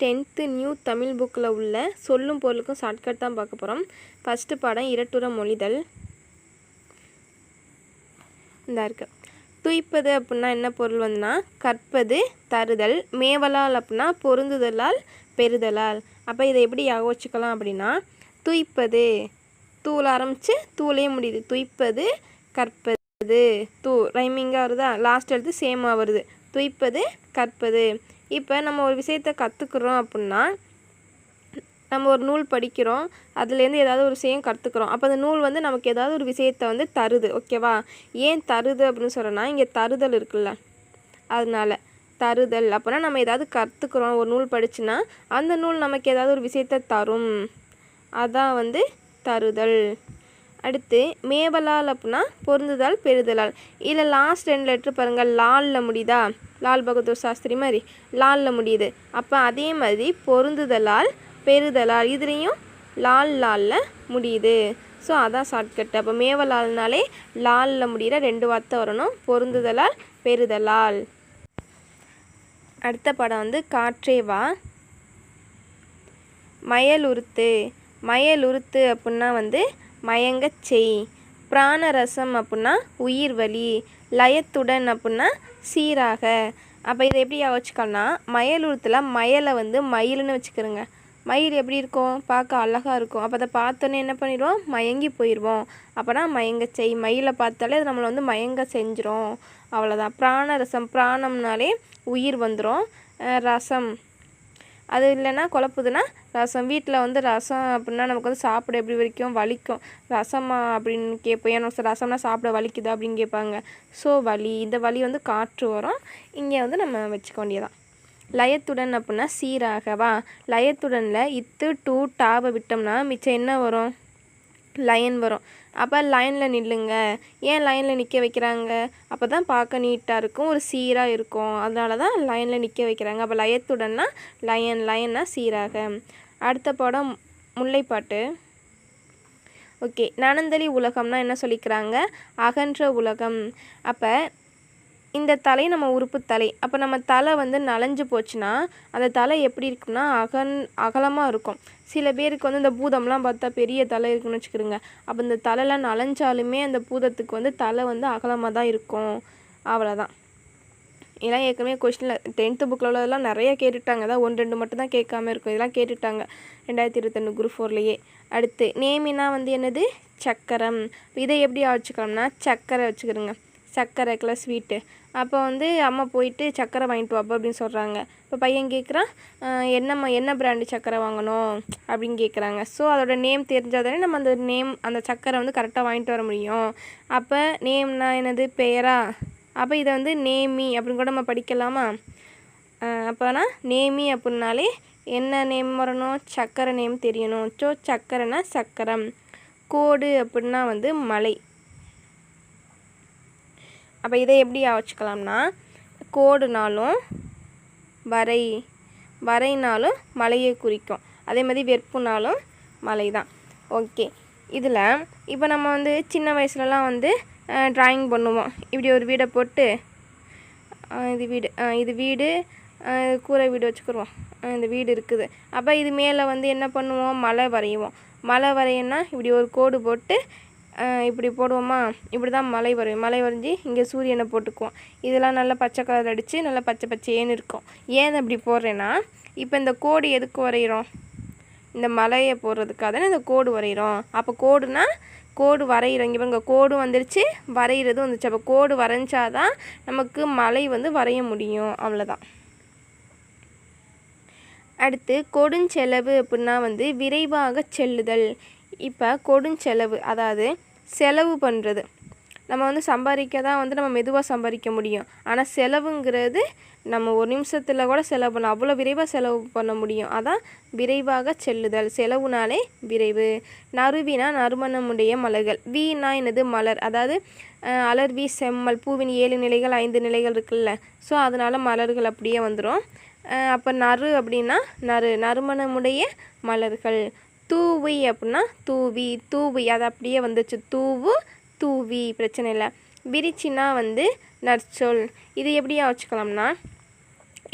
Tenth new Tamil புக்கில் உள்ள சொல்லும் பொருளுக்கும் ஷார்ட்கட் தான் பார்க்க போகிறோம் ஃபஸ்ட்டு பாடம் இரட்டுற மொழிதல். இதாக இருக்குது துய்ப்பது அப்படின்னா என்ன பொருள் வந்துன்னா கற்பது தருதல் மேவலால் அப்படின்னா பொருந்துதலால் பெறுதலால். அப்போ இதை எப்படி யோசிச்சுக்கலாம் அப்படின்னா துய்ப்பது தூள் ஆரம்பித்து தூளே முடியுது. துய்ப்பது கற்பது. தூ ரைமிங்காக வருதா? லாஸ்ட் எடுத்து சேமாக வருது. துய்ப்பது கற்பது. இப்போ நம்ம ஒரு விஷயத்தை கற்றுக்குறோம் அப்படின்னா நம்ம ஒரு நூல் படிக்கிறோம் அதுலேருந்து ஏதாவது ஒரு விஷயம் கற்றுக்குறோம் அப்போ அந்த நூல் வந்து நமக்கு ஏதாவது ஒரு விஷயத்தை வந்து தருது ஓகேவா? ஏன் தருது அப்படின்னு சொல்கிறேன்னா இங்கே தருதல் இருக்குல்ல. அதனால தருதல். அப்போனா நம்ம ஏதாவது கற்றுக்குறோம் ஒரு நூல் படிச்சுன்னா அந்த நூல் நமக்கு ஏதாவது ஒரு விஷயத்தை தரும். அதான் வந்து தருதல். அடுத்து மேவலால் அப்படின்னா பொருந்துதல் பெறுதலால். இல்லை லாஸ்ட் ரெண்டு லெட்ரு பாருங்கள் லாலில் முடியுதா? லால் பகதூர் சாஸ்திரி மாதிரி லாலில் முடியுது. அப்போ அதே மாதிரி பொருந்துதலால் பெறுதலால் இதுலேயும் லால் லாலில் முடியுது. ஸோ அதான் ஷார்ட்கட் அப்போ மேவலால்னாலே லாலில் முடிகிற ரெண்டு வார்த்தை வரணும். பொருந்துதலால் பெறுதலால். அடுத்த படம் வந்து காற்றே வா. மயலுறுத்து. மயலுறுத்து அப்புடின்னா வந்து மயங்கச் செய். பிராணரசம் அப்படின்னா உயிர் வலி. லயத்துடன் அப்படின்னா சீராக. அப்போ இதை எப்படி வச்சுக்கோன்னா மயலுறுத்தில் மயலை வந்து மயில்னு வச்சுக்கிறோங்க. மயில் எப்படி இருக்கும்? பார்க்க அழகாக இருக்கும். அப்போ அதை பார்த்தோன்னே என்ன பண்ணிடுவோம்? மயங்கி போயிடுவோம். அப்போனா மயங்க செய் மயிலை பார்த்தாலே அது நம்மளை வந்து மயங்க செஞ்சிரும். அவ்வளோதான் பிராணரசம் பிராணம்னாலே உயிர் வந்துடும் ரசம். அது இல்லைன்னா குழப்புதுன்னா ரசம். வீட்டில் வந்து ரசம் அப்படின்னா நமக்கு வந்து சாப்பிட எப்படி வரைக்கும் வலிக்கும். ரசமா அப்படின்னு கேட்போம் ஏன்னா ரசம்னா சாப்பிட வலிக்குதா அப்படின்னு கேட்பாங்க. ஸோ வலி. இந்த வலி வந்து காற்று வரும். இங்கே வந்து நம்ம வச்சுக்க வேண்டியதான் லயத்துடன் அப்படின்னா சீராகவா? லயத்துடனில் இத்து டூ டாவை விட்டோம்னா மிச்சம் என்ன வரும்? லயன் வரும். அப்போ லைனில் நில்லுங்க. ஏன் லைனில் நிற்க வைக்கிறாங்க? அப்போ தான் பார்க்க நீட்டாக இருக்கும். ஒரு சீராக இருக்கும். அதனால தான் லைனில் நிற்க வைக்கிறாங்க. அப்போ லயத்துடன்னா லயன் லயன்னா சீராக. அடுத்த படம் முல்லைப்பாட்டு. ஓகே. நனந்தலி உலகம்னா என்ன சொல்லிக்கிறாங்க? அகன்ற உலகம். அப்போ இந்த தலை நம்ம உறுப்பு தலை. அப்போ நம்ம தலை வந்து நலஞ்சு போச்சுன்னா அந்த தலை எப்படி இருக்கும்னா அகன் அகலமாக இருக்கும். சில பேருக்கு வந்து இந்த பூதம்லாம் பார்த்தா பெரிய தலை இருக்குன்னு வச்சுக்கிறோங்க அப்போ இந்த தலைலாம் நலஞ்சாலுமே அந்த பூதத்துக்கு வந்து தலை வந்து அகலமாக தான் இருக்கும். அவ்வளோதான் இதெல்லாம் ஏற்கனவே கொஷினில் டென்த்து புக்கில் உள்ளதெல்லாம் நிறைய கேட்டுட்டாங்க. அதான் ஒன்று ரெண்டு மட்டும் தான் கேட்காம இருக்கும். இதெல்லாம் கேட்டுட்டாங்க. ரெண்டாயிரத்தி இருபத்தொன்று குரூப் ஃபோர்லேயே அடுத்து நேமினா வந்து என்னது? சக்கரம். இதை எப்படி வச்சுக்கலாம்னா சக்கரை வச்சுக்கிறோங்க சர்க்கரை இருக்குல்ல ஸ்வீட்டு அப்போ வந்து அம்மா போயிட்டு சக்கரை வாங்கிட்டு வாப்பா அப்படின்னு சொல்கிறாங்க இப்போ பையன் கேட்குறான் என்னம்மா என்ன பிராண்டு சக்கரை வாங்கணும்? அப்படின்னு கேட்குறாங்க ஸோ அதோட நேம் தெரிஞ்சால் தானே நம்ம அந்த நேம் அந்த சக்கரை வந்து கரெக்டாக வாங்கிட்டு வர முடியும். அப்போ நேம்னா என்னது? பெயரா அப்போ இதை வந்து நேமி அப்படின்னு கூட நம்ம படிக்கலாமா? அப்போனா நேமி அப்படின்னாலே என்ன நேம் வரணும்? சக்கரை நேம் தெரியணும். ஸோ சக்கரைனா சக்கரம். கோடு அப்படின்னா வந்து மலை. அப்போ இதை எப்படி வச்சுக்கலாம்னா கோடுனாலும் வரை வரைனாலும் மலையை குறிக்கும். அதே மாதிரி வெப்புனாலும் மலை தான் ஓகே. இதில் இப்போ நம்ம வந்து சின்ன வயசுலலாம் வந்து ட்ராயிங் பண்ணுவோம். இப்படி ஒரு வீடை போட்டு இது வீடு இது வீடு கூரை வீடு வச்சுக்கிடுவோம் இந்த வீடு இருக்குது. அப்போ இது மேலே வந்து என்ன பண்ணுவோம்? மலை வரையுவோம். மலை வரையன்னா இப்படி ஒரு கோடு போட்டு இப்படி போடுவோமா? இப்படி தான் மலை வரும். மலை வரைஞ்சி இங்கே சூரியனை போட்டுக்குவோம். இதெல்லாம் நல்லா பச்சை கலர் அடித்து நல்லா பச்சை பச்சையேன்னு இருக்கும். ஏன் அப்படி போடுறேன்னா இப்போ இந்த கோடு எதுக்கு வரைகிறோம் இந்த மலையை போடுறதுக்காக தானே இந்த கோடு வரைகிறோம் அப்போ கோடுனா கோடு வரைகிறோம் இங்கே பாருங்க கோடு வந்துருச்சு வரைகிறதும் வந்துச்சு. அப்போ கோடு வரைஞ்சாதான் நமக்கு மலை வந்து வரைய முடியும். அவ்வளோதான் அடுத்து கொடுஞ்செலவு அப்படின்னா வந்து விரைவாக செல்லுதல். இப்போ கொடுஞ்செலவு அதாவது செலவு பண்ணுறது நம்ம வந்து சம்பாதிக்க தான் வந்து நம்ம மெதுவாக சம்பாதிக்க முடியும். ஆனால் செலவுங்கிறது நம்ம ஒரு நிமிஷத்தில் கூட செலவு பண்ண அவ்வளோ விரைவாக செலவு பண்ண முடியும். அதான் விரைவாக செல்லுதல். செலவுனாலே விரைவு. நறுவினா நறுமணமுடைய மலர்கள். வீணா என்னது மலர். அதாவது அலர்வி செம்மல் பூவின் ஏழு நிலைகள் ஐந்து நிலைகள் இருக்குல்ல. ஸோ அதனால் மலர்கள் அப்படியே வந்துடும் அப்போ நறு அப்படின்னா நறு. நறுமணமுடைய மலர்கள். தூவி அப்படின்னா தூவி தூவி. அது அப்படியே வந்துச்சு. தூவு தூவி. பிரச்சனை இல்லை. விரிச்சின்னா வந்து நற்சொல். இது எப்படியா வச்சுக்கலாம்னா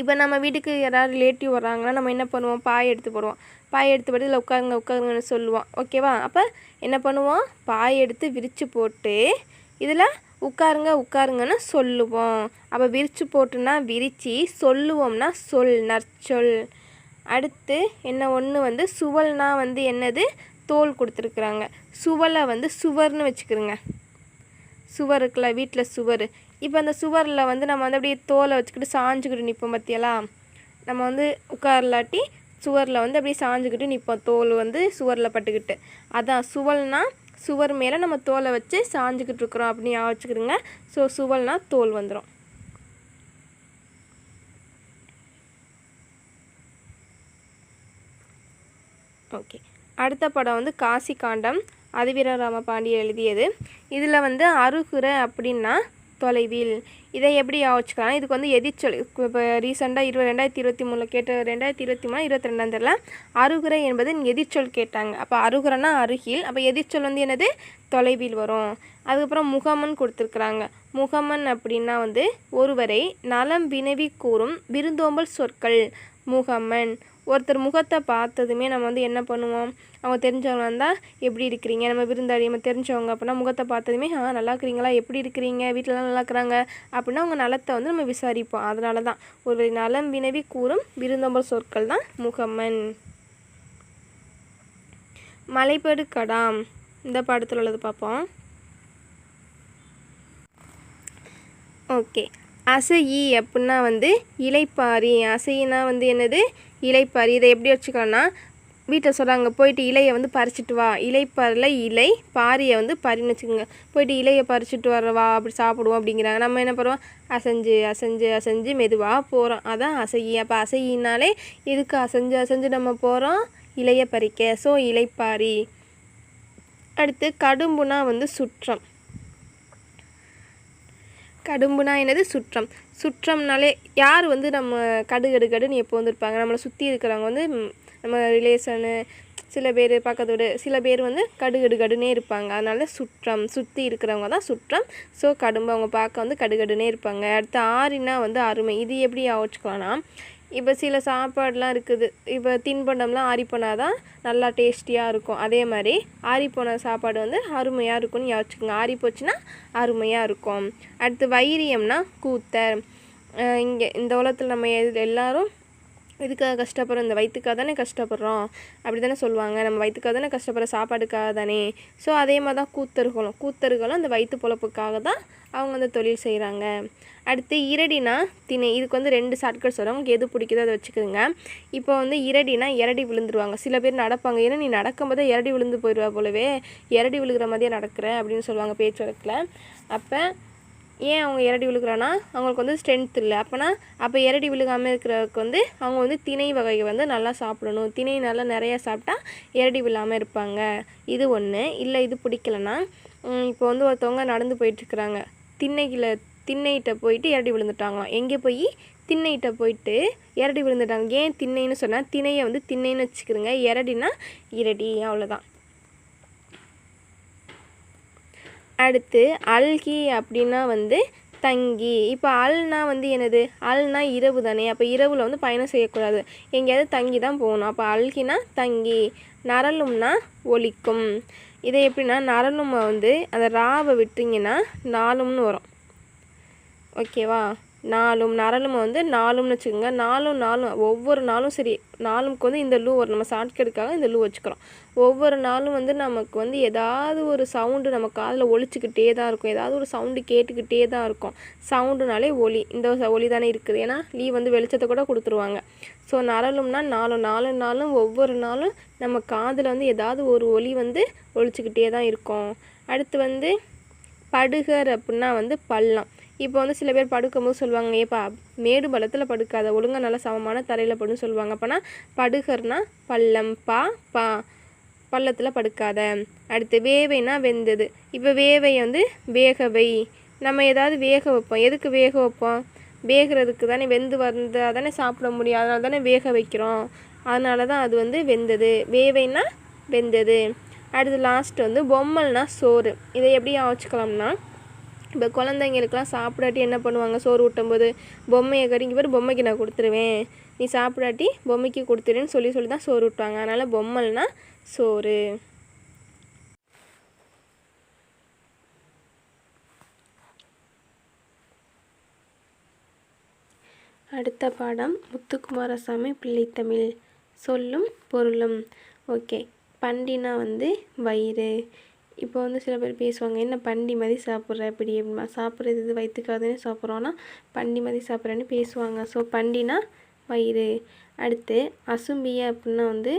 இப்போ நம்ம வீட்டுக்கு யாராவது ரிலேட்டிவ் வராங்கன்னா நம்ம என்ன பண்ணுவோம்? பாய் எடுத்து போடுவோம். பாய் எடுத்து போட்டு இதில் உட்காருங்க உட்காருங்கன்னு சொல்லுவோம். ஓகேவா அப்போ என்ன பண்ணுவோம்? பாய் எடுத்து விரித்து போட்டு இதில் உட்காருங்க உட்காருங்கன்னு சொல்லுவோம். அப்போ விரித்து போட்டுனா விரித்து சொல்லுவோம்னா சொல் நற்சொல். அடுத்து என்ன ஒன்று வந்து சுவல்னா வந்து என்னது? தோல் கொடுத்துருக்குறாங்க. சுவலை வந்து சுவர்னு வச்சுக்கிறோங்க. சுவர் இருக்குல்ல வீட்டில் சுவர். இப்போ அந்த சுவரில் வந்து நம்ம வந்து அப்படியே தோலை வச்சுக்கிட்டு சாஞ்சுக்கிட்டு நிற்போம் பார்த்தியலாம் நம்ம வந்து உட்காரலாட்டி சுவரில் வந்து அப்படியே சாஞ்சுக்கிட்டு நிற்போம் தோல் வந்து சுவரில் பட்டுக்கிட்டு. அதான் சுவல்னால் சுவர் மேலே நம்ம தோலை வச்சு சாஞ்சுக்கிட்டு இருக்கிறோம் அப்படின்னு ஞாபகம் வச்சுக்கிடுங்க ஸோ சுவல்னால் தோல் வந்துடும் ஓகே அடுத்த படம் வந்து காசி காண்டம் அதிவீர பாண்டியர் எழுதியது. இதில் வந்து அருகுற அப்படின்னா தொலைவில். இதை எப்படி யோசிச்சுக்கலாம்? இதுக்கு வந்து எதிர்ச்சொல். இப்போ ரீசெண்டாக இருபது ரெண்டாயிரத்தி இருபத்தி மூணில் கேட்ட ரெண்டாயிரத்தி இருபத்தி மூணு இருபத்தி ரெண்டாம் தெரியல அருகுறை என்பது எதிர்ச்சொல் கேட்டாங்க. அப்போ அருகுறனா அருகில். அப்போ எதிர்ச்சொல் வந்து என்னது? தொலைவில் வரும். அதுக்கப்புறம் முகமன் கொடுத்துருக்குறாங்க. முகமன் அப்படின்னா வந்து ஒருவரை நலம் வினவி கூறும் விருந்தோம்பல் சொற்கள். முகமன். ஒருத்தர் முகத்தை பார்த்ததுமே நம்ம வந்து என்ன பண்ணுவோம்? அவங்க தெரிஞ்சவங்க இருந்தால் எப்படி இருக்கிறீங்க? நம்ம விருந்தாளி நம்ம தெரிஞ்சவங்க அப்படின்னா முகத்தை பார்த்ததுமே ஆ நல்லா இருக்கிறீங்களா? எப்படி இருக்கிறீங்க? வீட்டிலலாம் நல்லா இருக்கிறாங்க? அப்படின்னா அவங்க நலத்தை வந்து நம்ம விசாரிப்போம். அதனால தான். ஒரு நலம் வினவி கூறும் விருந்தோம்பல் சொற்கள் தான் முகமன் மலைப்படு கடாம். இந்த படத்தில் உள்ளது பார்ப்போம். ஓகே. அசையி அப்படின்னா வந்து இலைப்பாரி. அசையினா வந்து என்னது? இலைப்பாரி. இதை எப்படி வச்சுக்கலாம்னா வீட்டில் சொல்கிறாங்க போயிட்டு இலையை வந்து பறிச்சிட்டு வா. இலைப்பாரில் இலை பாரியை வந்து பறின்னு வச்சுக்கோங்க. போயிட்டு இலையை பறிச்சிட்டு வரவா அப்படி சாப்பிடுவோம் அப்படிங்கிறாங்க. நம்ம என்ன பண்ணுவோம்? அசைஞ்சு அசைஞ்சு அசைஞ்சு மெதுவாக போகிறோம் அதான் அசையி. அப்போ அசையினாலே இதுக்கு அசைஞ்சு அசைஞ்சு நம்ம போகிறோம் இலையை பறிக்க. ஸோ இலைப்பாரி. அடுத்து கடும்புனா வந்து சுற்றம். கடும்புனா என்னது? சுற்றம். சுற்றம்னாலே யார் வந்து நம்ம கடு கடு கடுன்னு எப்போ வந்துருப்பாங்க? நம்மளை சுற்றி இருக்கிறவங்க வந்து நம்ம ரிலேஷனு சில பேர் பக்கத்து வீடு சில பேர் வந்து கடுகடுகடுனே கடுனே இருப்பாங்க. அதனால சுற்றம். சுற்றி இருக்கிறவங்க தான் சுற்றம். ஸோ கடும்பு அவங்க பார்க்க வந்து கடுகடுனே இருப்பாங்க. அடுத்து ஆறினா வந்து அருமை. இது எப்படி ஆச்சுக்கலாம்னா இப்போ சில சாப்பாடெலாம் இருக்குது. இப்போ தின்பண்டம்லாம் ஆறி போனால் தான் நல்லா டேஸ்டியாக இருக்கும். அதே மாதிரி ஆறி போன சாப்பாடு வந்து அருமையாக இருக்கும்னு யோசிச்சுக்கோங்க. ஆறி போச்சுன்னா அருமையாக இருக்கும். அடுத்து வைரியம்னா கூத்தர். இங்கே இந்த உலகத்தில் நம்ம எல்லோரும் எல்லாரும் இதுக்காக கஷ்டப்படுறோம் இந்த வயிற்றுக்காக தானே கஷ்டப்படுறோம். அப்படி தானே சொல்லுவாங்க. நம்ம வயிற்றுக்காக தானே கஷ்டப்படுற சாப்பாடுக்காக தானே. ஸோ அதே மாதிரி தான் கூத்தர்களும். கூத்தர்களும் அந்த வயிற்று பொழப்புக்காக தான் அவங்க அந்த தொழில் செய்கிறாங்க அடுத்து இரடினா திணை. இதுக்கு வந்து ரெண்டு ஷார்ட்கட் சொல்கிறோம் உங்களுக்கு எது பிடிக்குதோ அதை வச்சுக்கோங்க. இப்போ வந்து இரடினா இரடி விழுந்துருவாங்க. சில பேர் நடப்பாங்க. ஏன்னா நீ நடக்கும்போதே இரடி விழுந்து போயிடுவா போலவே. இரடி விழுகிற மாதிரியே நடக்கிற அப்படின்னு சொல்லுவாங்க பேச்சு வழக்கில் அப்போ ஏன் அவங்க இரடி விழுகிறான்னா அவங்களுக்கு வந்து ஸ்ட்ரென்த் இல்லை. அப்போனா அப்போ இரடி விழுகாமல் இருக்கிறதுக்கு வந்து அவங்க வந்து திணை வகையை வந்து நல்லா சாப்பிடணும். திணை நல்லா நிறையா சாப்பிட்டா இரடி விழாமல் இருப்பாங்க. இது ஒன்று இல்லை இது பிடிக்கலன்னா இப்போ வந்து ஒருத்தவங்க நடந்து போயிட்டுருக்குறாங்க திண்ணைக்குள்ள திண்ணைகிட்ட போயிட்டு இரடி விழுந்துட்டாங்களாம். எங்கே போய்? திண்ணைகிட்ட போயிட்டு இரடி விழுந்துட்டாங்க. ஏன் திண்ணைன்னு சொன்னால் திணையை வந்து திண்ணைன்னு வச்சுக்கிறோங்க. இரடினா இரடி. அவ்வளோதான் அடுத்து அல்கி அப்படின்னா வந்து தங்கி. இப்போ அல்னா வந்து என்னது? அல்னா இரவு தானே. அப்போ இரவில் வந்து பயணம் செய்யக்கூடாது. எங்கேயாவது தங்கி தான் போகணும். அப்போ அல்கினா தங்கி. நரலும்னா ஒலிக்கும். இதை எப்படின்னா நரலும் வந்து அந்த ராவை விட்டிங்கன்னா நாலும்னு வரும். ஓகேவா? நாலும் நரலும் வந்து நாலும்னு வச்சுக்கோங்க. நாலும் நாலும் ஒவ்வொரு நாளும் சரி நாலுக்கு வந்து இந்த லூ வரும். நம்ம ஷார்ட்கட்டுக்காக இந்த லூ வச்சுக்கிறோம். ஒவ்வொரு நாளும் வந்து நமக்கு வந்து ஏதாவது ஒரு சவுண்டு நம்ம காதில் ஒழிச்சிக்கிட்டே தான் இருக்கும். ஏதாவது ஒரு சவுண்டு கேட்டுக்கிட்டே தான் இருக்கும். சவுண்டுனாலே ஒலி. இந்த ஒலி தானே இருக்குது. ஏன்னா லீ வந்து வெளிச்சத்தை கூட கொடுத்துருவாங்க. ஸோ நரலும்னா நாலும் நாலு நாளும் ஒவ்வொரு நாளும் நம்ம காதில் வந்து ஏதாவது ஒரு ஒலி வந்து ஒழிச்சிக்கிட்டே தான் இருக்கும். அடுத்து வந்து படுகர் அப்படின்னா வந்து பள்ளம். இப்போ வந்து சில பேர் படுக்கும்போது சொல்லுவாங்க ஏப்பா மேடு பள்ளத்தில் படுக்காத ஒழுங்கா நல்லா சமமான தரையில் படுன்னு சொல்லுவாங்க. அப்போனா படுகர்னா பள்ளம் பா பா பள்ளத்தில் படுக்காத அடுத்து வேவைனா வெந்தது. இப்போ வேவை வந்து வேகவை நம்ம ஏதாவது வேக வைப்போம். எதுக்கு வேக வைப்போம்? வேகிறதுக்கு தானே வெந்து வந்தால் தானே சாப்பிட முடியும். அதனால தானே வேக வைக்கிறோம். அதனால தான் அது வந்து வெந்தது. வேவைனா வெந்தது. அடுத்து லாஸ்ட் வந்து பொம்மல்னா சோறு. இதை எப்படி ஆச்சுக்கலாம்னா இப்போ குழந்தைங்களுக்குலாம் சாப்பிடாட்டி என்ன பண்ணுவாங்க? சோறு ஊட்டும்போது பொம்மையை கடிங்க பேர் பொம்மைக்கு நான் கொடுத்துருவேன். நீ சாப்பிடாட்டி பொம்மைக்கு கொடுத்துருன்னு சொல்லி சொல்லி தான் சோறு ஊட்டுவாங்க. அதனால் பொம்மைனா சோறு. அடுத்த பாடம் முத்துக்குமாரசாமி பிள்ளைத்தமிழ். சொல்லும் பொருளும். ஓகே. பண்டினா வந்து வயிறு. இப்போ வந்து சில பேர் பேசுவாங்க என்ன பண்டி மாதிரி சாப்பிட்ற? இப்படி அப்படிமா சாப்பிட்றது இது வயிற்றுக்காதுன்னு சாப்பிட்றோன்னா பண்டி மாதிரி சாப்பிட்றேன்னு பேசுவாங்க. ஸோ பண்டினா வயிறு. அடுத்து அசும்பிய அப்படின்னா வந்து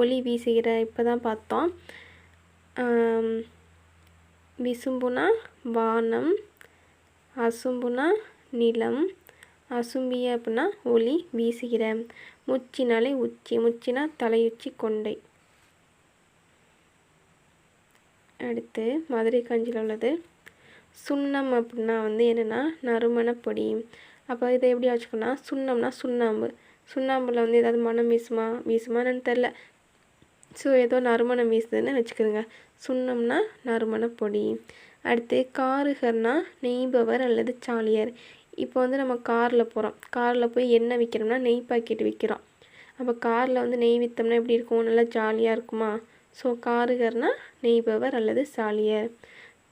ஒளி வீசுகிற இப்போ தான் பார்த்தோம் விசும்புனா வானம் அசும்புனா நிலம் அசும்பிய அப்படின்னா ஒளி வீசுகிற. முச்சினாலே உச்சி முச்சினா தலையுச்சி கொண்டை. அடுத்து மதுரை காஞ்சியில் உள்ளது. சுண்ணம் அப்படின்னா வந்து என்னென்னா நறுமணப்பொடி அப்போ இதை எப்படி வச்சுக்கோன்னா சுண்ணம்னா சுண்ணாம்பு. சுண்ணாம்பில் வந்து ஏதாவது மனம் வீசுமா வீசுமான்னு தெரில ஸோ ஏதோ நறுமணம் வீசுதுன்னு வச்சுக்கிறோங்க சுண்ணம்னா நறுமணப்பொடி அடுத்து காருகர்னா நெய்பவர் அல்லது சாலியர். இப்போ வந்து நம்ம காரில் போகிறோம் காரில் போய் எண்ணெய் விற்கிறோம்னா நெய் பாக்கெட் விற்கிறோம் அப்போ காரில் வந்து நெய் விற்றோம்னா எப்படி இருக்கும்? நல்லா ஜாலியாக இருக்குமா? ஸோ காருகர்னா நெய்பவர் அல்லது சாலியர்.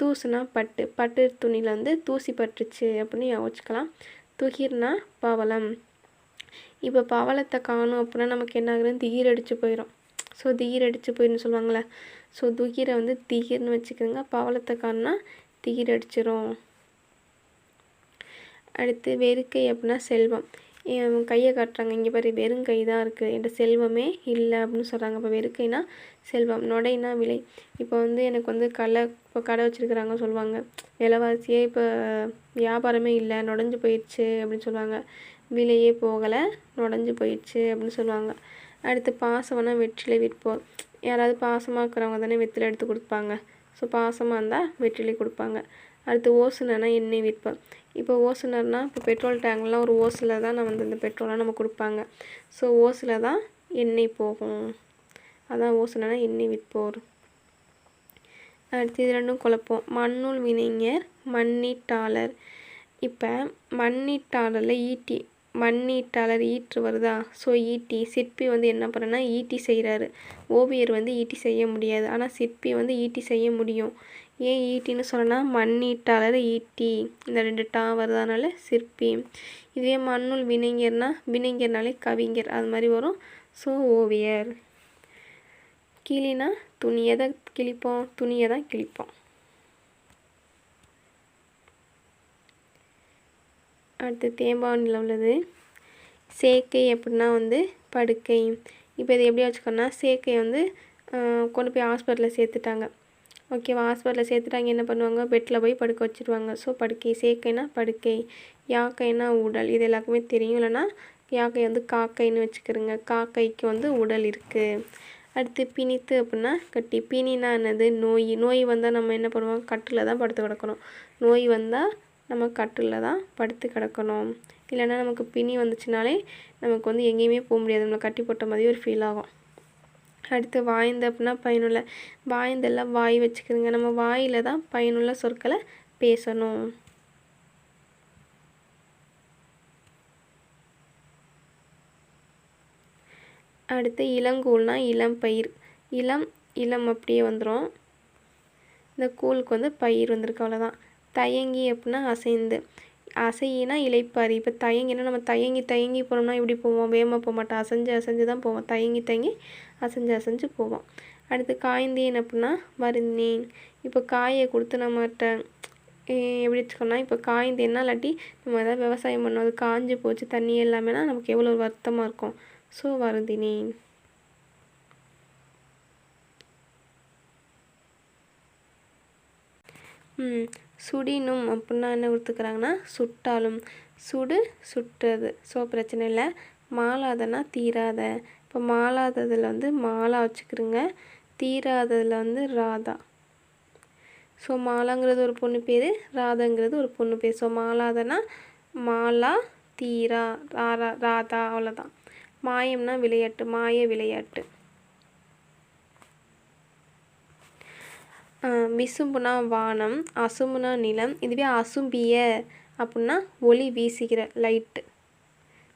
தூசுனா பட்டு பட்டு துணியில் வந்து தூசி பட்டுருச்சு அப்படின்னு யோசிச்சுக்கலாம் துகிர்னா பவளம். இப்போ பவளத்தை காணும் அப்படின்னா நமக்கு என்ன ஆகுதுன்னு திகிர் அடித்து போயிடும் ஸோ திகிர் அடிச்சு போயிடும்னு சொல்லுவாங்களே ஸோ துகிரை வந்து திகிர்னு வச்சுக்கிறோங்க பவளத்தை காணுனா திகிர் அடிச்சிரும். அடுத்து வெறுக்கை அப்படின்னா செல்வம். கையை காட்டுறாங்க. இங்கே பாரு வெறும் கை தான் இருக்குது என்கிட்ட செல்வமே இல்லை அப்படின்னு சொல்கிறாங்க இப்போ வெறுக்கைனா செல்வம் நொடைனா விலை. இப்போ வந்து எனக்கு வந்து கடை இப்போ கடை வச்சுருக்குறாங்க சொல்லுவாங்க. விலைவாசியே இப்போ வியாபாரமே இல்லை. நொடைஞ்சு போயிடுச்சு அப்படின்னு சொல்லுவாங்க. விலையே போகலை நுடஞ்சு போயிடுச்சு அப்படின்னு சொல்லுவாங்க. அடுத்து பாசம்னா வெற்றிலை விற்போம். யாராவது பாசமாக இருக்கிறவங்க தானே வெற்றிலை எடுத்து கொடுப்பாங்க. ஸோ பாசமாக இருந்தால் வெற்றிலை கொடுப்பாங்க. அடுத்து ஓசுனா எண்ணெய் விற்போர் இப்போ ஓசுனர்னா இப்போ பெட்ரோல் டேங்க்லாம் ஒரு ஓஸில் தான் நம்ம வந்து இந்த பெட்ரோலாம் நம்ம கொடுப்பாங்க. ஸோ ஓஸில் தான் எண்ணெய் போகும். அதான் ஓசுனர்னா எண்ணெய் விற்போர். அடுத்து இது ரெண்டும் குழப்பம். மண்ணுள் வினைஞர் மண்ணீட்டாளர். இப்போ மண்ணீட்டாளரில் ஈட்டி மண்ணீட்டாளர் ஈற்று வருதா? ஸோ ஈட்டி. சிற்பி வந்து என்ன பண்ணுறேன்னா ஈட்டி செய்கிறாரு ஓவியர் வந்து ஈட்டி செய்ய முடியாது. ஆனால் சிற்பி வந்து ஈட்டி செய்ய முடியும். ஏன் ஈட்டின்னு சொன்னா மண்ணீட்டாளர் ஈட்டி. இந்த ரெண்டு டா வருதானால சிற்பி. இதுவே மண்ணுள் வினைஞர்னா வினைஞர்னாலே கவிஞர். அது மாதிரி வரும். ஸோ ஓவியர். கிளினா துணியை தான் கிழிப்போம். துணியை தான் கிழிப்போம். அடுத்து தேம்பாவணியில் உள்ளது. சேர்க்கை அப்படின்னா வந்து படுக்கை. இப்போ இது எப்படி வச்சுக்கோன்னா சேர்க்கையை வந்து கொண்டு போய் ஹாஸ்பிட்டலில் சேர்த்துட்டாங்க. ஓகேவா ஹாஸ்பிட்டலில் சேர்த்துட்டாங்க என்ன பண்ணுவாங்க? பெட்டில் போய் படுக்க வச்சுருவாங்க. ஸோ படுக்கை சேர்க்கைனா படுக்கை யாக்கைனா உடல். இது எல்லாருக்குமே தெரியும். இல்லைன்னா யாக்கை வந்து காக்கைன்னு வச்சுக்கிறோங்க. காக்கைக்கு வந்து உடல் இருக்குது அடுத்து பிணித்து அப்படின்னா கட்டி. பிணினா என்னது? நோய். நோய் வந்தால் நம்ம என்ன பண்ணுவோம்? கட்டில் தான் படுத்து கிடக்கணும். நோய் வந்தால் நம்ம கட்டில் தான் படுத்து கிடக்கணும். இல்லைன்னா நமக்கு பிணி வந்துச்சுனாலே நமக்கு வந்து எங்கேயுமே போக முடியாது. நம்மளை கட்டி போட்ட மாதிரி ஒரு ஃபீல் ஆகும். அடுத்து வாய்ந்த அப்படின்னா பயனுள்ள. வாய்ந்தெல்லாம் வாய் வச்சுக்கிறோங்க நம்ம வாயில் தான் பயனுள்ள சொற்களை பேசணும். அடுத்து இளங்கூழ்னா இளம் பயிர். இளம் இளம் அப்படியே வந்துடும் இந்த கூழுக்கு வந்து பயிர் வந்திருக்கு. அவ்வளோதான் தயங்கி அப்படின்னா அசைந்து. அசையினா இலைப்பாரி இப்போ தயங்கினா நம்ம தயங்கி தயங்கி போனோம்னா எப்படி போவோம்? வேகமாக போக மாட்டோம். அசைஞ்சு அசைஞ்சு தான் போவோம். தயங்கி தயங்கி அசைஞ்சு அசைஞ்சு போவோம். அடுத்து காய்ந்தேன் அப்படின்னா வருந்தேன் இப்போ காயை கொடுத்து நம்மகிட்ட எப்படி வச்சுக்கோன்னா இப்போ காய்ந்தேன்னா இல்லாட்டி நம்ம எதாவது விவசாயம் பண்ணோம் அது காஞ்சு போச்சு தண்ணி எல்லாமேனா நமக்கு எவ்வளோ வருத்தமாக இருக்கும். ஸோ வருந்தினேன் ம். சுடினும் அப்படின்னா என்ன கொடுத்துக்கிறாங்கன்னா சுட்டாலும். சுடு சுட்டுறது. ஸோ பிரச்சனை இல்லை. மாலாதனா தீராத. இப்போ மாலாததில் வந்து மாலா வச்சுக்கிறோங்க தீராததில் வந்து ராதா. ஸோ மாலாங்கிறது ஒரு பொண்ணு பேர் ராதாங்கிறது ஒரு பொண்ணு பேர். ஸோ மாலாதனா மாலா தீரா ராரா ராதா அவ்வளோதான் மாயம்னா விளையாட்டு மாய விளையாட்டு. மிசும்புனா வானம் அசும்புனா நிலம் இதுவே அசும்பிய அப்படின்னா ஒளி வீசுகிற லைட்டு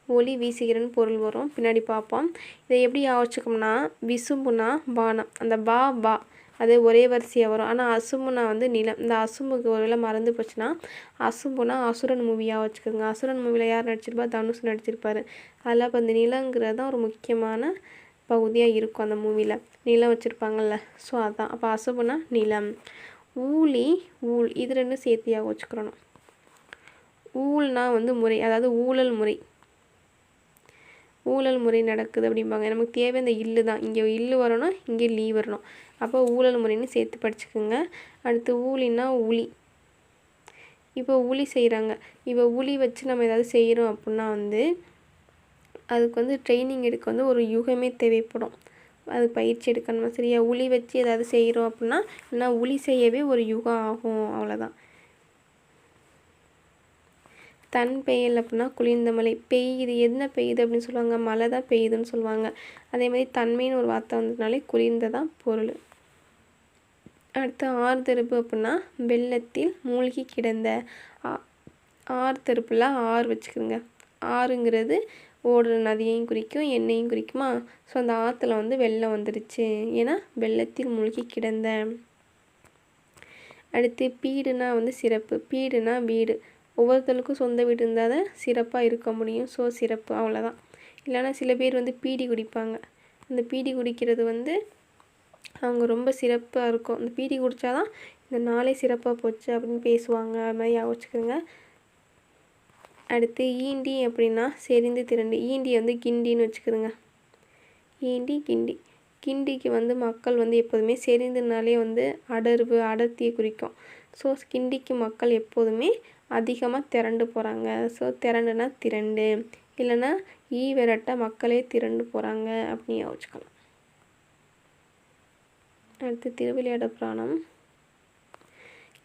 ஒளி வீசுகிறன்னு பொருள் வரும். பின்னாடி பார்ப்போம். இதை எப்படி யோசிச்சுக்கோம்னா விசும்புனா வானம். அந்த பா பா அது ஒரே வரிசையாக வரும். ஆனால் அசும்புனா வந்து நிலம். இந்த அசும்புக்கு ஒருவேளை மறந்து போச்சுன்னா அசும்புனா அசுரன் மூவியாக வச்சுக்கோங்க. அசுரன் மூவியில் யார் நடிச்சிருப்பா? தனுஷ் நடிச்சிருப்பார். அதில் அப்போ இந்த நிலங்கிறது தான் ஒரு முக்கியமான பகுதியாக இருக்கும் அந்த மூவியில் நிலம் வச்சுருப்பாங்கல்ல. ஸோ அதான். அப்போ அசுபுனா நிலம். ஊழி ஊழ். இது ரெண்டும் சேர்த்தியாக வச்சுக்கிறணும். ஊழ்னா வந்து முறை. அதாவது ஊழல் முறை. ஊழல் முறை நடக்குது அப்படிம்பாங்க. நமக்கு தேவை இந்த இல்லு தான். இங்கே இல்லு வரணும் இங்கே லீ வரணும். அப்போ ஊழல் முறைன்னு சேர்த்து படிச்சுக்கோங்க. அடுத்து ஊழின்னா உளி இப்போ உளி செய்கிறாங்க இப்போ உளி வச்சு நம்ம ஏதாவது செய்கிறோம் அப்படின்னா வந்து அதுக்கு வந்து ட்ரைனிங் எடுக்க வந்து ஒரு யுகமே தேவைப்படும். அது பயிற்சி எடுக்கணுமா? சரியா உளி வச்சு ஏதாவது செய்கிறோம் அப்படின்னா இல்லைனா உளி செய்யவே ஒரு யுகம் ஆகும் அவ்வளோதான் தன் பெயல் அப்படின்னா குளிர்ந்த மலை. பெய்யுது. என்ன பெய்யுது அப்படின்னு சொல்லுவாங்க. மழை தான் பெய்யுதுன்னு சொல்லுவாங்க. அதே மாதிரி தன்மைன்னு ஒரு வார்த்தை வந்ததுனாலே குளிர்ந்ததான் பொருள். அடுத்து ஆர்தெருப்பு அப்படின்னா வெள்ளத்தில் மூழ்கி கிடந்த. ஆர்தெருப்பில் ஆறு வச்சுக்கிறோங்க ஆறுங்கிறது ஓடுற நதியையும் குறிக்கும் எண்ணெயும் குறிக்குமா? ஸோ அந்த ஆற்றுல வந்து வெள்ளம் வந்துடுச்சு ஏன்னா வெள்ளத்தில் மூழ்கி கிடந்த. அடுத்து பீடுனா வந்து சிறப்பு. பீடுனா வீடு. ஒவ்வொருத்தருக்கும் சொந்த வீடு இருந்தால் தான் சிறப்பாக இருக்க முடியும். ஸோ சிறப்பு. அவ்வளோதான் இல்லைனா சில பேர் வந்து பீடி குடிப்பாங்க. அந்த பீடி குடிக்கிறது வந்து அவங்க ரொம்ப சிறப்பாக இருக்கும். அந்த பீடி குடித்தாதான் இந்த நாளே சிறப்பாக போச்சு அப்படின்னு பேசுவாங்க. அது மாதிரி யோசிச்சுக்கோங்க. அடுத்து ஈண்டி அப்படின்னா செறிந்து திரண்டு. ஈண்டி வந்து கிண்டின்னு வச்சுக்கிறோங்க ஈண்டி கிண்டி. கிண்டிக்கு வந்து மக்கள் வந்து எப்போதுமே செறிந்துனாலே வந்து அடர்வு அடர்த்தியை குறிக்கும். ஸோ கிண்டிக்கு மக்கள் எப்போதுமே அதிகமாக திரண்டு போகிறாங்க ஸோ திரண்டுனா திரண்டு. இல்லைன்னா ஈ விரட்ட மக்களே திரண்டு போகிறாங்க அப்படின்னு யோசிச்சுக்கலாம். அடுத்து திருவிளையாட புராணம்.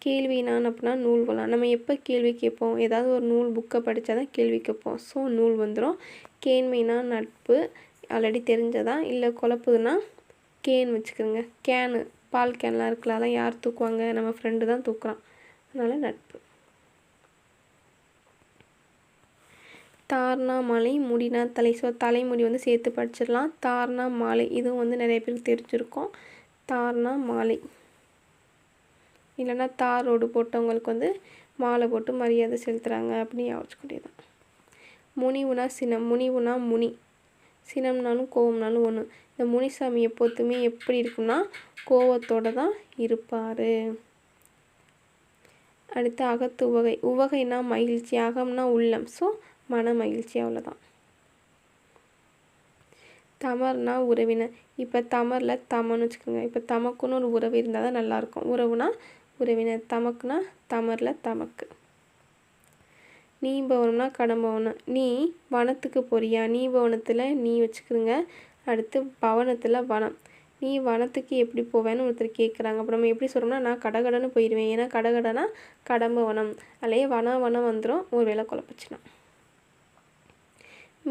கேள்வி நான் அப்படின்னா நூல் போகலாம் நம்ம எப்போ கேள்வி கேட்போம்? ஏதாவது ஒரு நூல் புக்கை படித்தா தான் கேள்வி கேட்போம். ஸோ நூல் வந்துடும் கேண்மைனா நட்பு. ஆல்ரெடி தெரிஞ்சதான் இல்லை குழப்புதுன்னா கேன் வச்சுக்கோங்க. கேனு பால் கேன்லாம் இருக்குல்ல அதெல்லாம் யார் தூக்குவாங்க? நம்ம ஃப்ரெண்டு தான் தூக்குறான். அதனால் நட்பு. தார்னா மாலை முடினா தலை. ஸோ தலைமுடி வந்து சேர்த்து படிச்சிடலாம். தார்னா மாலை. இதுவும் வந்து நிறைய பேருக்கு தெரிஞ்சிருக்கும். தார்னா மாலை. இல்லைன்னா தார் ரோடு போட்டவங்களுக்கு வந்து மாலை போட்டு மரியாதை செலுத்துகிறாங்க அப்படின்னு யோசிச்சுக்கூடியதான் முனிவுனா சினம் முனிவுனா முனி. சினம்னாலும் கோவம்னாலும் ஒன்று இந்த முனிசாமி எப்போதுமே எப்படி இருக்குன்னா கோவத்தோடு தான் இருப்பார். அடுத்து அகத்து உவகை. உவகைனா மகிழ்ச்சி அகம்னா உள்ளம். ஸோ மன மகிழ்ச்சி அவ்வளோதான் தமர்னா உறவினர். இப்போ தமரில் தமன்னு வச்சுக்கோங்க. இப்போ தமக்குன்னு ஒரு உறவு இருந்தால் தான் நல்லாயிருக்கும். உறவுனா உறவினர் தமக்குனா தமரில் தமக்கு. நீ பவனம்னா கடம்பவனம் நீ வனத்துக்கு போறியா? நீ பவனத்தில் நீ வச்சுக்கிறோங்க அடுத்து பவனத்தில் வனம். நீ வனத்துக்கு எப்படி போவேன்னு ஒருத்தர் கேட்குறாங்க அப்போ நம்ம எப்படி சொல்கிறோம்னா நான் கடகடன்னு போயிடுவேன் ஏன்னா கடகடனா கடம்பவனம் அல்லையே வன வனம் வந்துடும் ஒரு வேளை குழப்பச்சுனா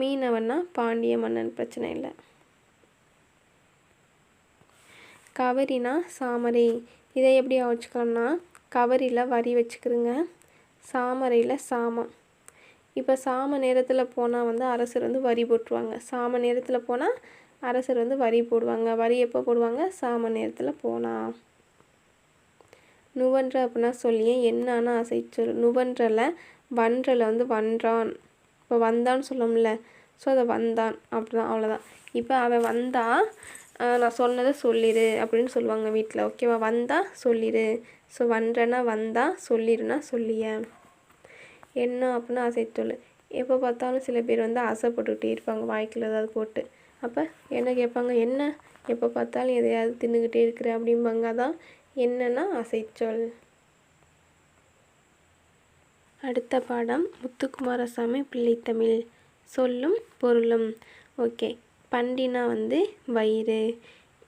மீனவன்னா பாண்டிய மன்னன் பிரச்சனை இல்லை. கவரினா சாமரை. இதை எப்படி வச்சுக்கலாம்னா கவரியில் வரி வச்சுக்கிறோங்க சாமரையில் சாமம் இப்போ சாம நேரத்தில் போனால் வந்து அரசர் வந்து வரி போட்டுருவாங்க. சாம நேரத்தில் போனால் அரசர் வந்து வரி போடுவாங்க. வரி எப்போ போடுவாங்க? சாம நேரத்தில் போனால் நுவன்ற அப்படின்னா சொல்லியே என்னான்னு அசைச்சொல். நுவன்றல வன்றல வந்து வன்றான். இப்போ வந்தான்னு சொல்லமுல்ல ஸோ அதை வந்தான். அப்படிதான். அவ்வளோதான் இப்போ அவன் வந்தால் நான் சொன்னதை சொல்லிடு அப்படின்னு சொல்லுவாங்க வீட்டில். ஓகேவா வந்தால் சொல்லிடு. ஸோ வன்றேன்னா வந்தால் சொல்லிடுனா சொல்லிய. என்ன அப்படின்னு அசைத்தொல் எப்போ பார்த்தாலும் சில பேர் வந்து ஆசைப்பட்டுக்கிட்டே இருப்பாங்க வாய்க்கில் ஏதாவது போட்டு. அப்போ என்ன கேட்பாங்க? என்ன? எப்போ பார்த்தாலும் எதையாவது தின்னுக்கிட்டே இருக்கிற அப்படிம்பாங்க. அதான் என்னன்னா அசைச்சொல் அடுத்த பாடம் முத்துக்குமாரசாமி பிள்ளைத்தமிழ் சொல்லும் பொருளும். ஓகே பண்டினா வந்து வயிறு.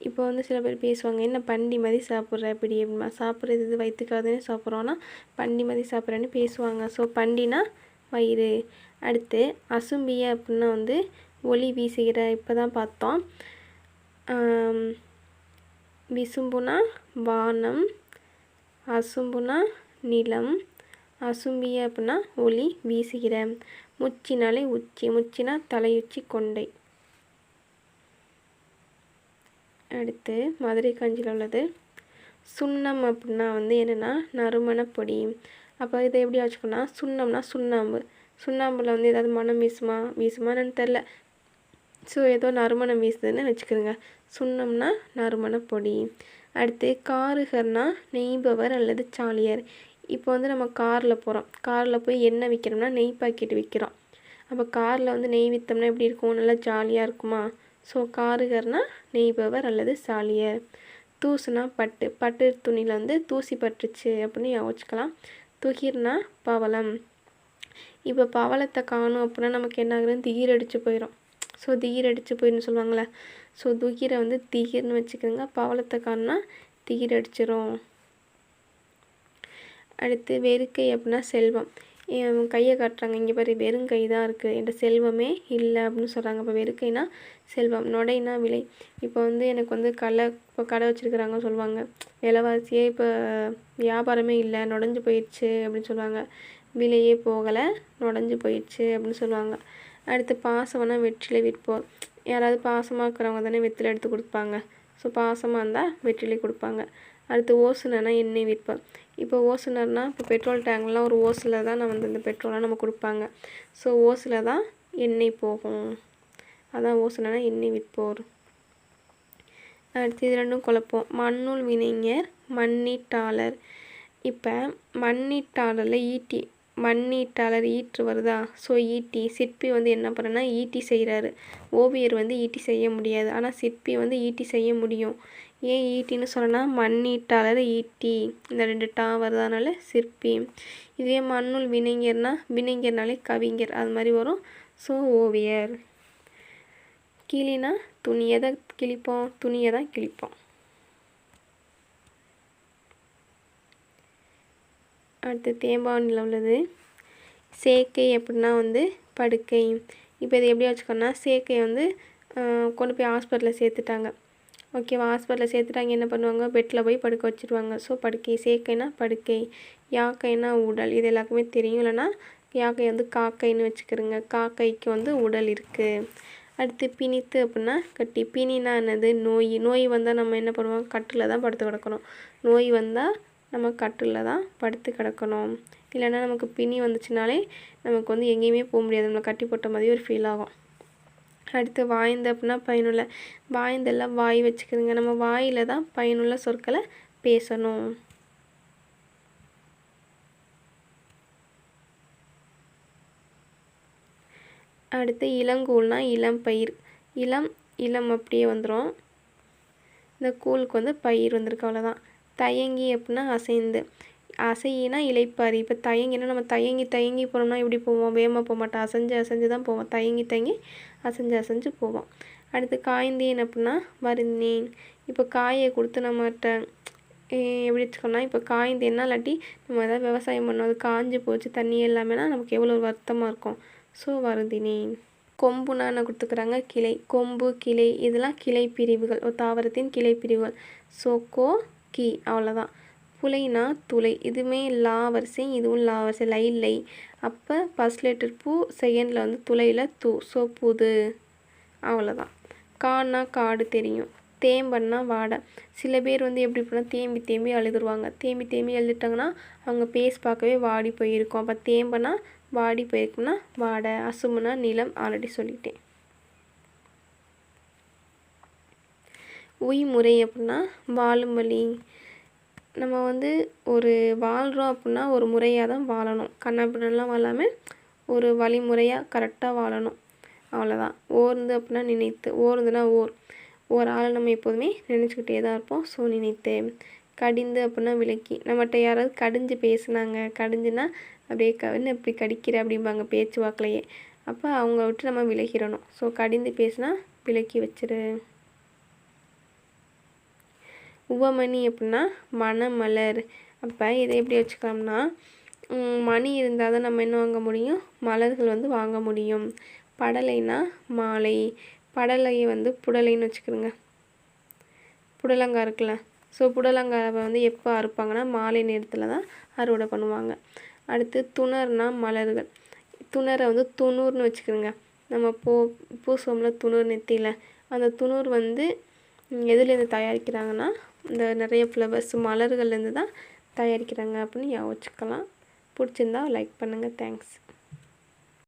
இப்போ வந்து சில பேர் பேசுவாங்க என்ன பண்டி மாதிரி சாப்பிட்ற இப்படி அப்படின்னா சாப்பிட்றது இது வயிற்றுக்காதுன்னு சாப்பிட்றோன்னா பண்டி மாதிரி சாப்பிட்றேன்னு பேசுவாங்க. ஸோ பண்டினா வயிறு. அடுத்து அசும்பிய அப்படின்னா வந்து ஒளி வீசுகிற இப்போ தான் பார்த்தோம் விசும்புனா வானம் அசும்புனா நிலம் அசும்பிய அப்படின்னா ஒளி வீசுகிற. முச்சினாலே உச்சி முச்சினா தலையுச்சி கொண்டை. அடுத்து மதுரை காஞ்சியில் உள்ளது. சுண்ணம் அப்படின்னா வந்து என்னென்னா நறுமண பொடி. அப்போ இதை எப்படி வச்சுக்கோன்னா சுண்ணம்னா சுண்ணாம்பு. சுண்ணாம்பில் வந்து ஏதாவது மனம் வீசுமா வீசுமான்னு தெரில ஸோ ஏதோ நறுமணம் வீசுதுன்னு வச்சுக்கிறோங்க சுண்ணம்னா நறுமண பொடி. அடுத்து காருகர்னா நெய்பவர் அல்லது சாலியர். இப்போ வந்து நம்ம காரில் போகிறோம் காரில் போய் எண்ணெய் விற்கிறோம்னா நெய் பாக்கெட் விற்கிறோம் அப்போ காரில் வந்து நெய் விற்றோம்னா எப்படி இருக்கும்? நல்லா ஜாலியாக இருக்குமா? ஸோ காருகர்னா நெய்பவர் அல்லது சாலியர். தூசுனா பட்டு. பட்டு துணியில் வந்து தூசி பட்டுருச்சு அப்படின்னு யோசிக்கலாம் துகிர்னா பவளம். இப்போ பவளத்தை காணும் அப்படின்னா நமக்கு என்ன ஆகுதுன்னு திகிர் அடித்து போயிடும் ஸோ திகிர் அடித்து போயிடும்னு சொல்லுவாங்கள்ல ஸோ துகிரை வந்து திகிர்னு வச்சுக்கோங்க. பவளத்தை காணுனா திகிர் அடிச்சிரும். அடுத்து வெறுக்கை அப்படின்னா செல்வம். கையை காட்டுறாங்க இங்கே பாரு வெறும் கை தான் இருக்குது என்கிட்ட செல்வமே இல்லை அப்படின்னு சொல்கிறாங்க இப்போ வெறுக்கைனா செல்வம் நொடைனா விலை. இப்போ வந்து எனக்கு வந்து கடை இப்போ கடை வச்சுருக்குறாங்கன்னு சொல்லுவாங்க. விலைவாசியே இப்போ வியாபாரமே இல்லை நொடைஞ்சு போயிடுச்சு அப்படின்னு சொல்லுவாங்க. விலையே போகலை நொடைஞ்சு போயிடுச்சு அப்படின்னு சொல்லுவாங்க. அடுத்து பாசம்னா வெற்றிலை விற்போம். யாராவது பாசமாக இருக்கிறவங்க தானே வெற்றிலை எடுத்து கொடுப்பாங்க. ஸோ பாசமாக இருந்தால் வெற்றிலே கொடுப்பாங்க. அடுத்து ஓசுனர்னா எண்ணெய் விற்போர் இப்போ ஓசுனர்னால் இப்போ பெட்ரோல் டேங்க்லாம் ஒரு ஓசில் தான் நம்ம வந்து இந்த பெட்ரோலாக நம்ம கொடுப்பாங்க. ஸோ ஓசில் தான் எண்ணெய் போகும். அதான் ஓசுனர்னா எண்ணெய் விற்போர். அடுத்து இது ரெண்டும் குழப்பம். மண்ணுள் வினைஞர் மண்ணீட்டாளர். இப்போ மண்ணீட்டாளரில் ஈட்டி மண்ணீட்டாளர் ஈற்று வருதா? ஸோ ஈட்டி. சிற்பி வந்து என்ன பண்ணுறேன்னா ஈட்டி செய்கிறாரு ஓவியர் வந்து ஈட்டி செய்ய முடியாது. ஆனால் சிற்பி வந்து ஈட்டி செய்ய முடியும். ஏன் ஈட்டின்னு சொன்னேன்னா மண்ணீட்டாளர் ஈட்டி. இந்த ரெண்டு டா வருதானால சிற்பி. இதே மண்ணுள் வினைஞர்னா வினைஞர்னாலே கவிஞர். அது மாதிரி வரும். ஸோ ஓவியர். கிளினா துணியை தான் கிழிப்போம். துணியை தான் கிழிப்போம். அடுத்து தேம்பாவணியில் உள்ளது. சேர்க்கை அப்படின்னா வந்து படுக்கை. இப்போ இதை எப்படி வச்சுக்கோன்னா சேர்க்கையை வந்து கொண்டு போய் ஹாஸ்பிட்டலில் சேர்த்துட்டாங்க. ஓகேவா ஹாஸ்பிட்டலில் சேர்த்துட்டாங்க என்ன பண்ணுவாங்க? பெட்டில் போய் படுக்க வச்சுருவாங்க. ஸோ படுக்கை சேர்க்கைனா படுக்கை யாக்கைனா உடல். இது எல்லாருக்குமே தெரியும். இல்லைன்னா யாக்கை வந்து காக்கைன்னு வச்சுக்கிறோங்க. காக்கைக்கு வந்து உடல் இருக்குது அடுத்து பிணித்து அப்படின்னா கட்டி. பிணினா என்னது? நோய். நோய் வந்தால் நம்ம என்ன பண்ணுவோம்? கட்டில் தான் படுத்து கிடக்கணும். நோய் வந்தால் நம்ம கட்டில் தான் படுத்து கிடக்கணும். இல்லைன்னா நமக்கு பிணி வந்துச்சுனாலே நமக்கு வந்து எங்கேயுமே போக முடியாது. நம்மளை கட்டி போட்ட மாதிரி ஒரு ஃபீல் ஆகும். அடுத்து வாய்ந்த அப்படின்னா பயனுள்ள. வாய்ந்தெல்லாம் வாய் வச்சுக்கிறதுங்க நம்ம வாயில் தான் பயனுள்ள சொற்களை பேசணும். அடுத்து இளங்கூழ்னா இளம் பயிர். இளம் இளம் அப்படியே வந்துடும் இந்த கூழுக்கு வந்து பயிர் வந்திருக்கு. அவ்வளோதான் தயங்கி அப்படின்னா அசைந்து. அசையினா இளைப்பாரி இப்போ தயங்கினா நம்ம தயங்கி தயங்கி போனோம்னா எப்படி போவோம். வேகமாக போக மாட்டோம். அசைஞ்சு அசைஞ்சு தான் போவோம். தயங்கி தயங்கி அசைஞ்சு அசைஞ்சு போவோம். அடுத்து காய்ந்தேன் அப்படின்னா வருந்தேன் இப்போ காயை கொடுத்து நம்மகிட்ட எப்படி வச்சுக்கோன்னா இப்போ காய்ந்தேன்னா இல்லாட்டி நம்ம எதாவது விவசாயம் பண்ணோம் அது காஞ்சு போச்சு தண்ணி எல்லாமேனா நமக்கு எவ்வளோ வருத்தமாக இருக்கும். ஸோ வருந்தினேன் கொம்புனா என்ன கொடுத்துக்கிறாங்க? கிளை. கொம்பு கிளை. இதெல்லாம் கிளை பிரிவுகள். ஒரு தாவரத்தின் கிளை பிரிவுகள். ஸோ கோ கி அவ்வளோதான் புலைனா துளை. இதுவுமே லா வரிசை இதுவும் லா வரிசை. லை லை. அப்போ ஃபஸ்ட் லெட்டர் பூ செகண்டில் வந்து துளையில் தூ. ஸோ புது. அவ்வளோதான் கான்னா காடு தெரியும். தேம்பன்னா வாடை. சில பேர் வந்து எப்படி பண்ணால் தேம்பி தேம்பி அழுதுருவாங்க. தேம்பி தேம்பி எழுதிட்டாங்கன்னா அவங்க பேஸ் பார்க்கவே வாடி போயிருக்கும். அப்போ தேம்பனா வாடி போயிருக்குன்னா வாடை அசுமுனா நிலம் ஆல்ரெடி சொல்லிட்டேன். உய்முறை அப்படின்னா வாழும் வழி. நம்ம வந்து ஒரு வாழ்கிறோம் அப்படின்னா ஒரு முறையாக தான் வாழணும். கண்ணாபின்னெல்லாம் வாழாமல் ஒரு வழிமுறையாக கரெக்டாக வாழணும். அவ்வளோதான் ஓர்ந்து அப்படின்னா நினைத்து. ஓர்ந்துனா ஓர். ஒரு ஆளை நம்ம எப்போதுமே நினச்சிக்கிட்டே தான் இருப்போம். ஸோ நினைத்து. கடிந்து அப்படின்னா விளக்கி நம்மகிட்ட யாராவது கடிஞ்சு பேசுனாங்க. கடிஞ்சுன்னா அப்படியே கவின்னு இப்படி கடிக்கிற? அப்படிம்பாங்க பேச்சு வாக்கிலையே அப்போ அவங்க விட்டு நம்ம விலகிடணும். ஸோ கடிந்து பேசுனா விலக்கி வச்சிரு. உவமணி எப்படின்னா மணமலர் அப்போ இதை எப்படி வச்சுக்கலாம்னா மணி இருந்தால் தான் நம்ம என்ன வாங்க முடியும்? மலர்கள் வந்து வாங்க முடியும். படலைனா மாலை. படலையை வந்து புடலைன்னு வச்சுக்கிறோங்க. புடலங்காய் இருக்குல்ல. ஸோ புடலங்காவை வந்து எப்போ அறுப்பாங்கன்னா மாலை நேரத்தில் தான் அறுவடை பண்ணுவாங்க. அடுத்து துணர்னா மலர்கள். துணரை வந்து துணூர்னு வச்சுக்கிறோங்க. நம்ம பூ பூசுவோம்ல துணூர் நெத்தியில். அந்த துணூர் வந்து எதுலேருந்து தயாரிக்கிறாங்கன்னா இந்த நிறைய ஃப்ளவர்ஸ் மலர்கள்லேருந்து தான் தயாரிக்கிறாங்க அப்படின்னு ஞாபகம் பிடிச்சிருந்தா லைக் பண்ணுங்கள் தேங்க்ஸ்